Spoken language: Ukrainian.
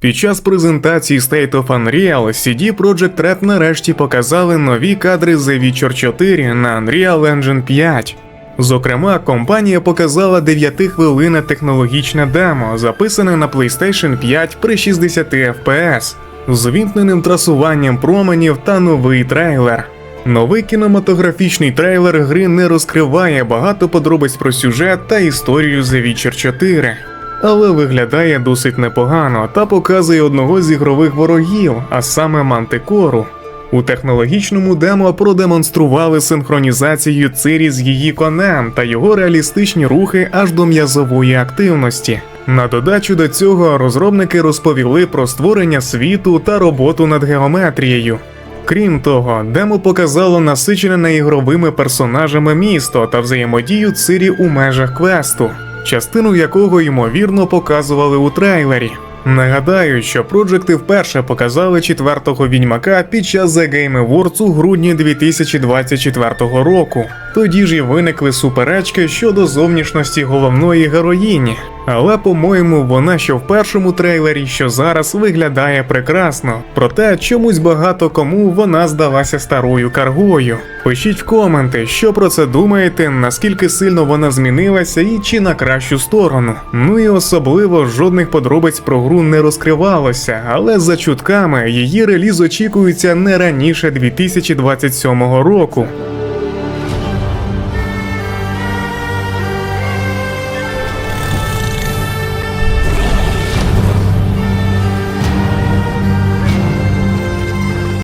Під час презентації State of Unreal CD Projekt Red нарешті показали нові кадри The Witcher 4 на Unreal Engine 5. Зокрема, компанія показала 9-хвилинне технологічне демо, записане на PlayStation 5 при 60 FPS, з увімкненим трасуванням променів та новий трейлер. Новий кінематографічний трейлер гри не розкриває багато подробиць про сюжет та історію The Witcher 4, але виглядає досить непогано та показує одного з ігрових ворогів, а саме Мантикору. У технологічному демо продемонстрували синхронізацію Цири з її конем та його реалістичні рухи аж до м'язової активності. На додачу до цього розробники розповіли про створення світу та роботу над геометрією. Крім того, демо показало насичене неігровими персонажами місто та взаємодію Цирі у межах квесту, частину якого ймовірно показували у трейлері. Нагадаю, що проджекти вперше показали четвертого відьмака під час The Game Awards у грудні 2024 року. Тоді ж і виникли суперечки щодо зовнішності головної героїні. Але, по-моєму, вона що в першому трейлері, що зараз виглядає прекрасно. Проте чомусь багато кому вона здалася старою каргою. Пишіть в коменти, що про це думаєте, наскільки сильно вона змінилася і чи на кращу сторону. Ну і особливо жодних подробиць про гру не розкривалося, але за чутками її реліз очікується не раніше 2027 року.